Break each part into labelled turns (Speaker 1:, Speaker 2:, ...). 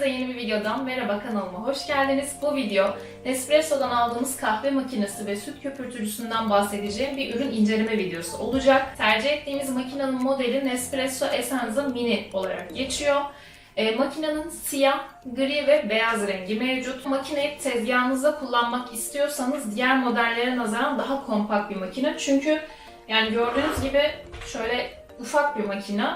Speaker 1: Hepinize yeni bir videodan merhaba kanalıma hoş geldiniz. Bu video Nespresso'dan aldığımız kahve makinesi ve süt köpürtücüsünden bahsedeceğim bir ürün inceleme videosu olacak. Tercih ettiğimiz makinenin modeli Nespresso Essenza Mini olarak geçiyor. E, makinenin siyah, gri ve beyaz rengi mevcut. Makineyi tezgahınızda kullanmak istiyorsanız diğer modellere nazaran daha kompakt bir makine. Çünkü yani gördüğünüz gibi şöyle ufak bir makine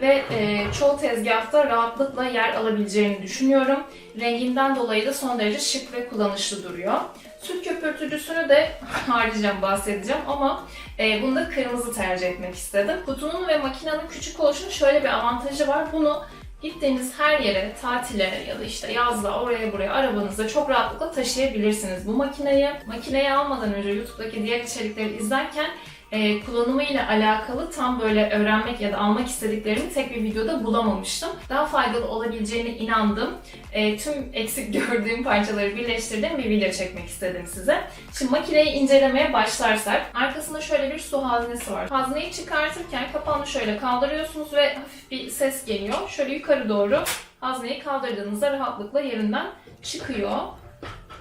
Speaker 1: ve e, çoğu tezgahta rahatlıkla yer alabileceğini düşünüyorum. Renginden dolayı da son derece şık ve kullanışlı duruyor. Süt köpürtücüsünü de haricen bahsedeceğim ama e, bunda kırmızı tercih etmek istedim. Kutunun ve makinenin küçük oluşunun şöyle bir avantajı var. Bunu gittiğiniz her yere, tatile ya da işte yazla oraya buraya arabanızda çok rahatlıkla taşıyabilirsiniz bu makineyi. Makineyi almadan önce YouTube'daki diğer içerikleri izlerken e, kullanımı ile alakalı tam böyle öğrenmek ya da almak istediklerimi tek bir videoda bulamamıştım. Daha faydalı olabileceğine inandım. E, tüm eksik gördüğüm parçaları birleştirdim bir video çekmek istedim size. Şimdi makineyi incelemeye başlarsak arkasında şöyle bir su haznesi var. Hazneyi çıkartırken kapağını şöyle kaldırıyorsunuz ve hafif bir ses geliyor. Şöyle yukarı doğru hazneyi kaldırdığınızda rahatlıkla yerinden çıkıyor.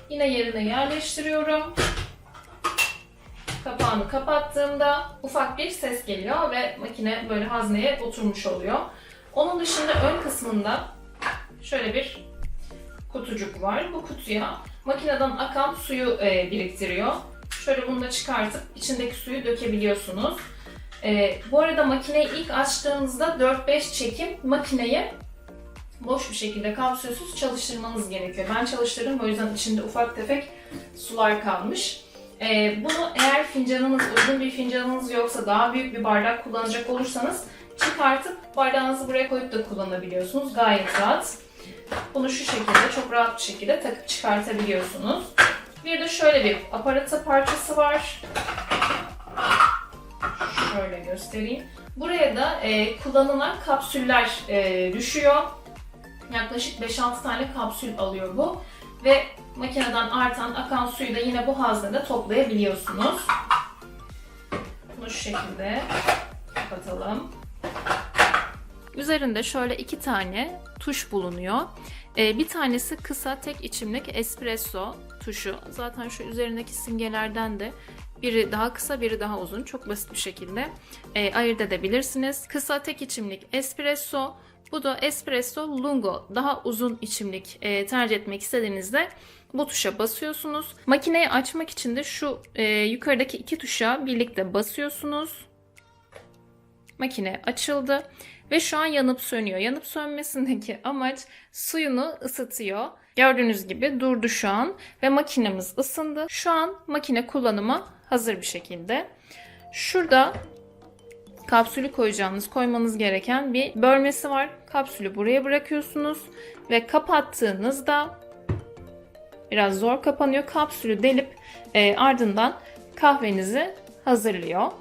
Speaker 1: Yine yerine yerleştiriyorum. Kapağını kapattığımda ufak bir ses geliyor ve makine böyle hazneye oturmuş oluyor. Onun dışında ön kısmında şöyle bir kutucuk var. Bu kutuya makineden akan suyu e, biriktiriyor. Şöyle bunu da çıkartıp içindeki suyu dökebiliyorsunuz. E, bu arada makineyi ilk açtığınızda 4-5 çekim makineyi boş bir şekilde kapsülsüz çalıştırmanız gerekiyor. Ben çalıştırdım o yüzden içinde ufak tefek sular kalmış. Ee, bunu eğer fincanınız, uygun bir fincanınız yoksa daha büyük bir bardak kullanacak olursanız çıkartıp bardağınızı buraya koyup da kullanabiliyorsunuz. Gayet rahat. Bunu şu şekilde çok rahat bir şekilde takıp çıkartabiliyorsunuz. Bir de şöyle bir aparatı parçası var. Şöyle göstereyim. Buraya da e, kullanılan kapsüller e, düşüyor. Yaklaşık 5-6 tane kapsül alıyor bu. Ve makineden artan akan suyu da yine bu haznede toplayabiliyorsunuz. Bunu şu şekilde kapatalım. Üzerinde şöyle iki tane tuş bulunuyor. Ee, bir tanesi kısa tek içimlik espresso tuşu. Zaten şu üzerindeki simgelerden de biri daha kısa, biri daha uzun. Çok basit bir şekilde e, ayırt edebilirsiniz. Kısa tek içimlik espresso, bu da espresso lungo. Daha uzun içimlik e, tercih etmek istediğinizde bu tuşa basıyorsunuz. Makineyi açmak için de şu e, yukarıdaki iki tuşa birlikte basıyorsunuz. Makine açıldı ve şu an yanıp sönüyor. Yanıp sönmesindeki amaç suyunu ısıtıyor. Gördüğünüz gibi durdu şu an ve makinemiz ısındı. Şu an makine kullanıma hazır bir şekilde. Şurada kapsülü koyacağınız, koymanız gereken bir bölmesi var. Kapsülü buraya bırakıyorsunuz ve kapattığınızda biraz zor kapanıyor. Kapsülü delip e, ardından kahvenizi hazırlıyor.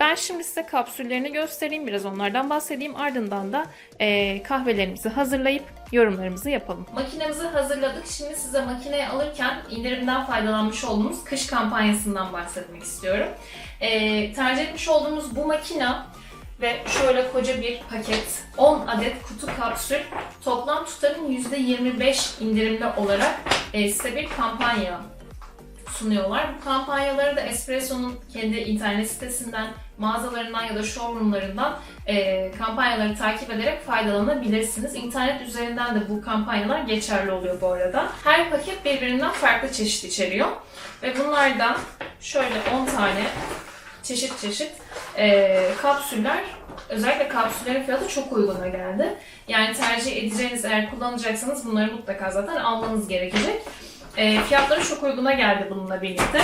Speaker 1: Ben şimdi size kapsüllerini göstereyim, biraz onlardan bahsedeyim. Ardından da e, kahvelerimizi hazırlayıp yorumlarımızı yapalım. Makinemizi hazırladık. Şimdi size makineyi alırken indirimden faydalanmış olduğumuz kış kampanyasından bahsetmek istiyorum. E, tercih etmiş olduğumuz bu makina ve şöyle koca bir paket 10 adet kutu kapsül toplam tutarın %25 indirimli olarak e, size bir kampanya sunuyorlar. Bu kampanyaları da Espresso'nun kendi internet sitesinden, mağazalarından ya da showroomlarından e, kampanyaları takip ederek faydalanabilirsiniz. İnternet üzerinden de bu kampanyalar geçerli oluyor bu arada. Her paket birbirinden farklı çeşit içeriyor. Ve bunlardan şöyle 10 tane çeşit çeşit e, kapsüller özellikle kapsüllerin fiyatı çok uyguna geldi. Yani tercih edeceğiniz eğer kullanacaksanız bunları mutlaka zaten almanız gerekecek. E, fiyatları çok uyguna geldi bununla birlikte.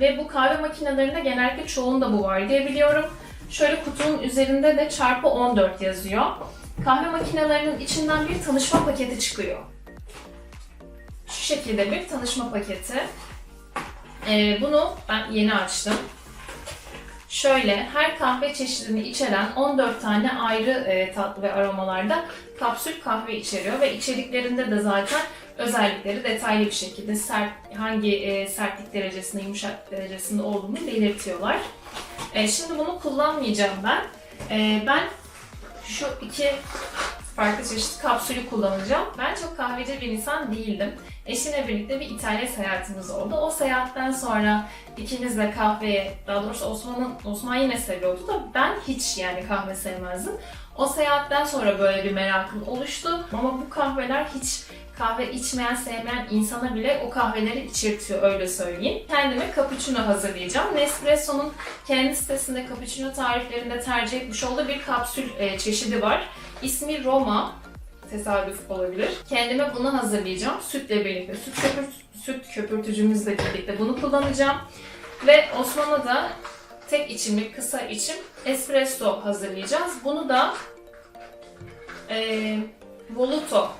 Speaker 1: Ve bu kahve makinelerinde genellikle çoğunda bu var diye biliyorum. Şöyle kutunun üzerinde de çarpı 14 yazıyor. Kahve makinelerinin içinden bir tanışma paketi çıkıyor. Şu şekilde bir tanışma paketi. E, bunu ben yeni açtım. Şöyle her kahve çeşidini içeren 14 tane ayrı e, tatlı ve aromalarda kapsül kahve içeriyor ve içeriklerinde de zaten özellikleri detaylı bir şekilde sert hangi e, sertlik derecesinde, yumuşak derecesinde olduğunu belirtiyorlar. E, şimdi bunu kullanmayacağım ben. E, ben şu iki farklı çeşit kapsülü kullanacağım. Ben çok kahveci bir insan değildim. Eşimle birlikte bir İtalya seyahatimiz oldu. O seyahatten sonra ikimiz de kahveye, daha doğrusu Osman'ın Osman yine seviyordu da ben hiç yani kahve sevmezdim. O seyahatten sonra böyle bir merakım oluştu. Ama bu kahveler hiç kahve içmeyen, sevmeyen insana bile o kahveleri içirtiyor öyle söyleyeyim. Kendime cappuccino hazırlayacağım. Nespresso'nun kendi sitesinde cappuccino tariflerinde tercih etmiş olduğu bir kapsül e, çeşidi var. İsmi Roma. Tesadüf olabilir. Kendime bunu hazırlayacağım. Sütle birlikte. Süt, köpürt, süt köpürtücümüzle birlikte bunu kullanacağım. Ve Osman'a da tek içimlik, kısa içim espresso hazırlayacağız. Bunu da e, Voluto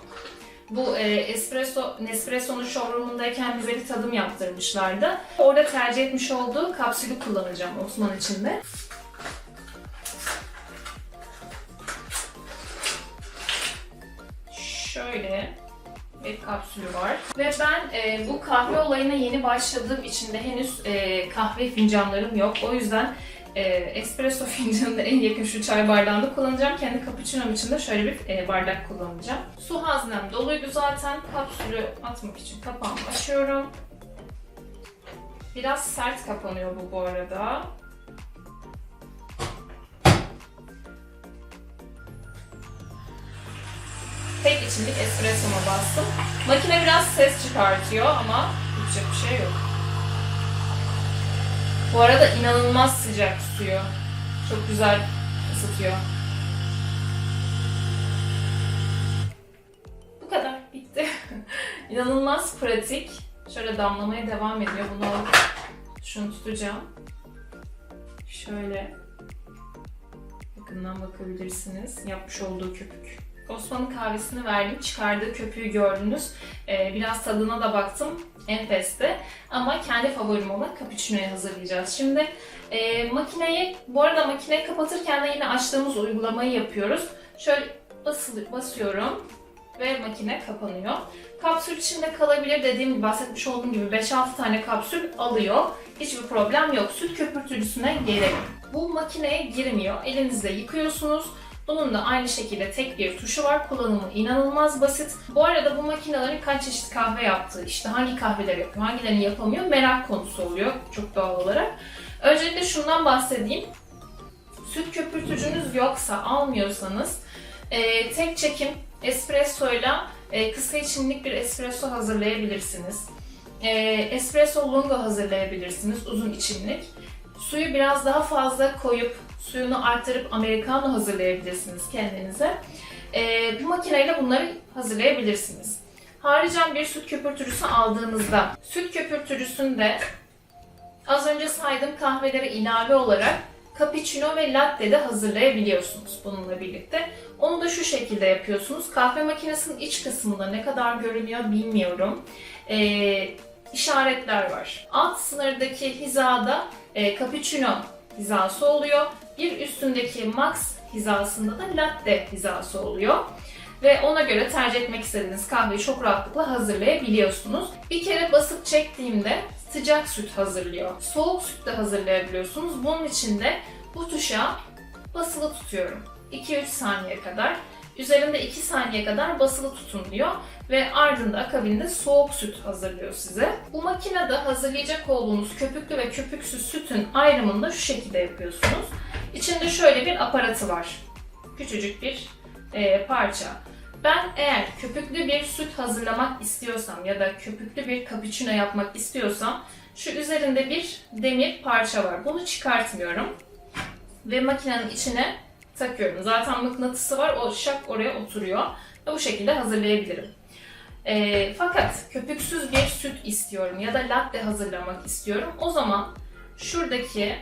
Speaker 1: bu e, espresso, Nespresso'nun showroomundayken bize bir tadım yaptırmışlardı. Orada tercih etmiş olduğu kapsülü kullanacağım Osman için de. Şöyle bir kapsülü var. Ve ben e, bu kahve olayına yeni başladığım için de henüz e, kahve fincanlarım yok. O yüzden e, espresso fincanına en yakın şu çay bardağında kullanacağım. Kendi cappuccino'm için de şöyle bir e, bardak kullanacağım. Su haznem doluydu zaten. Kapsülü atmak için kapağımı açıyorum. Biraz sert kapanıyor bu bu arada. Tek içimlik espressoma bastım. Makine biraz ses çıkartıyor ama yapacak bir şey yok. Bu arada inanılmaz sıcak tutuyor. Çok güzel ısıtıyor. Bu kadar. Bitti. inanılmaz pratik. Şöyle damlamaya devam ediyor. Bunu şunu tutacağım. Şöyle yakından bakabilirsiniz. Yapmış olduğu köpük. Osman'ın kahvesini verdim. Çıkardığı köpüğü gördünüz. Ee, biraz tadına da baktım. Enfesti. Ama kendi favorim olan cappuccino'yu hazırlayacağız. Şimdi e, makineyi, bu arada makineyi kapatırken de yine açtığımız uygulamayı yapıyoruz. Şöyle basılı, basıyorum ve makine kapanıyor. Kapsül içinde kalabilir dediğim gibi bahsetmiş olduğum gibi 5-6 tane kapsül alıyor. Hiçbir problem yok. Süt köpürtücüsüne gerek. Bu makineye girmiyor. Elinizle yıkıyorsunuz. Bunun da aynı şekilde tek bir tuşu var. Kullanımı inanılmaz basit. Bu arada bu makinelerin kaç çeşit kahve yaptığı, işte hangi kahveler yapıyor, hangilerini yapamıyor merak konusu oluyor çok doğal olarak. Öncelikle şundan bahsedeyim. Süt köpürtücünüz yoksa, almıyorsanız e, tek çekim espressoyla e, kısa içimlik bir espresso hazırlayabilirsiniz. E, espresso lungo hazırlayabilirsiniz, uzun içimlik. Suyu biraz daha fazla koyup suyunu arttırıp americano hazırlayabilirsiniz kendinize. Ee, bu makineyle bunları hazırlayabilirsiniz. Haricen bir süt köpürtücüsü aldığınızda süt köpürtücüsünde az önce saydığım kahvelere ilave olarak cappuccino ve latte de hazırlayabiliyorsunuz bununla birlikte. Onu da şu şekilde yapıyorsunuz. Kahve makinesinin iç kısmında ne kadar görünüyor bilmiyorum. Ee, işaretler var. Alt sınırdaki hizada e, cappuccino hizası oluyor. Bir üstündeki max hizasında da latte hizası oluyor. Ve ona göre tercih etmek istediğiniz kahveyi çok rahatlıkla hazırlayabiliyorsunuz. Bir kere basıp çektiğimde sıcak süt hazırlıyor. Soğuk süt de hazırlayabiliyorsunuz. Bunun için de bu tuşa basılı tutuyorum. 2-3 saniye kadar. Üzerinde 2 saniye kadar basılı tutun diyor ve ardında akabinde soğuk süt hazırlıyor size. Bu makinede hazırlayacak olduğunuz köpüklü ve köpüksüz sütün ayrımını da şu şekilde yapıyorsunuz. İçinde şöyle bir aparatı var. Küçücük bir e, parça. Ben eğer köpüklü bir süt hazırlamak istiyorsam ya da köpüklü bir cappuccino yapmak istiyorsam şu üzerinde bir demir parça var. Bunu çıkartmıyorum ve makinenin içine takıyorum. Zaten mıknatısı var. O şak oraya oturuyor. Ve bu şekilde hazırlayabilirim. E, fakat köpüksüz bir süt istiyorum ya da latte hazırlamak istiyorum. O zaman şuradaki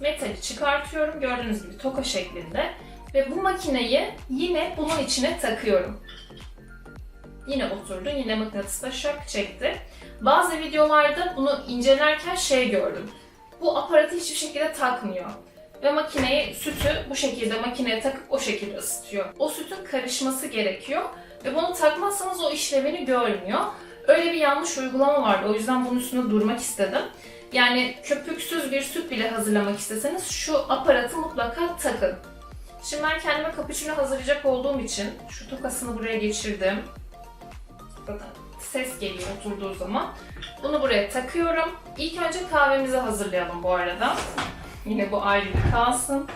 Speaker 1: metali çıkartıyorum. Gördüğünüz gibi toka şeklinde. Ve bu makineyi yine bunun içine takıyorum. Yine oturdu. Yine mıknatısla şak çekti. Bazı videolarda bunu incelerken şey gördüm. Bu aparatı hiçbir şekilde takmıyor ve makineyi sütü bu şekilde makineye takıp o şekilde ısıtıyor. O sütün karışması gerekiyor ve bunu takmazsanız o işlevini görmüyor. Öyle bir yanlış uygulama vardı. O yüzden bunun üstünde durmak istedim. Yani köpüksüz bir süt bile hazırlamak isteseniz şu aparatı mutlaka takın. Şimdi ben kendime cappuccino hazırlayacak olduğum için şu tokasını buraya geçirdim. Bakın ses geliyor oturduğu zaman. Bunu buraya takıyorum. İlk önce kahvemizi hazırlayalım bu arada. Yine bu ayrı bir kalsın.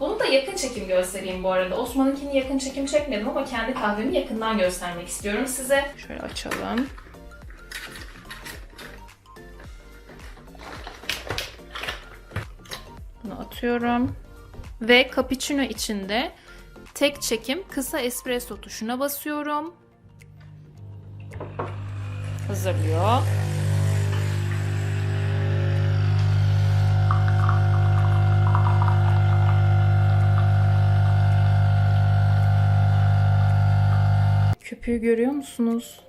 Speaker 1: Bunu da yakın çekim göstereyim bu arada. Osman'ınkini yakın çekim çekmedim ama kendi kahvemi yakından göstermek istiyorum size. Şöyle açalım. Bunu atıyorum. Ve cappuccino içinde tek çekim kısa espresso tuşuna basıyorum. Hazırlıyor. Köpüğü görüyor musunuz?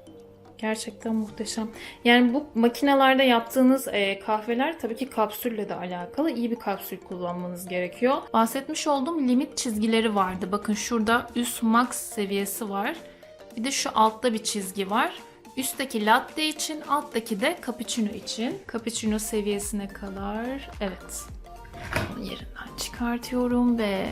Speaker 1: Gerçekten muhteşem. Yani bu makinelerde yaptığınız e, kahveler tabii ki kapsülle de alakalı. İyi bir kapsül kullanmanız gerekiyor. Bahsetmiş olduğum limit çizgileri vardı. Bakın şurada üst max seviyesi var. Bir de şu altta bir çizgi var. Üstteki latte için, alttaki de cappuccino için. Cappuccino seviyesine kadar. Evet. Onu yerinden çıkartıyorum ve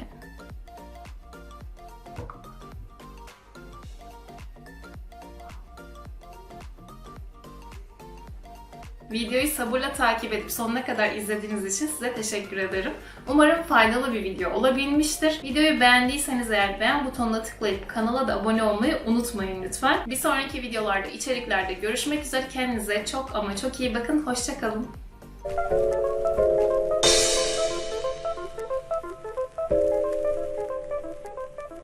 Speaker 1: Videoyu sabırla takip edip sonuna kadar izlediğiniz için size teşekkür ederim. Umarım faydalı bir video olabilmiştir. Videoyu beğendiyseniz eğer beğen butonuna tıklayıp kanala da abone olmayı unutmayın lütfen. Bir sonraki videolarda, içeriklerde görüşmek üzere. Kendinize çok ama çok iyi bakın. Hoşçakalın.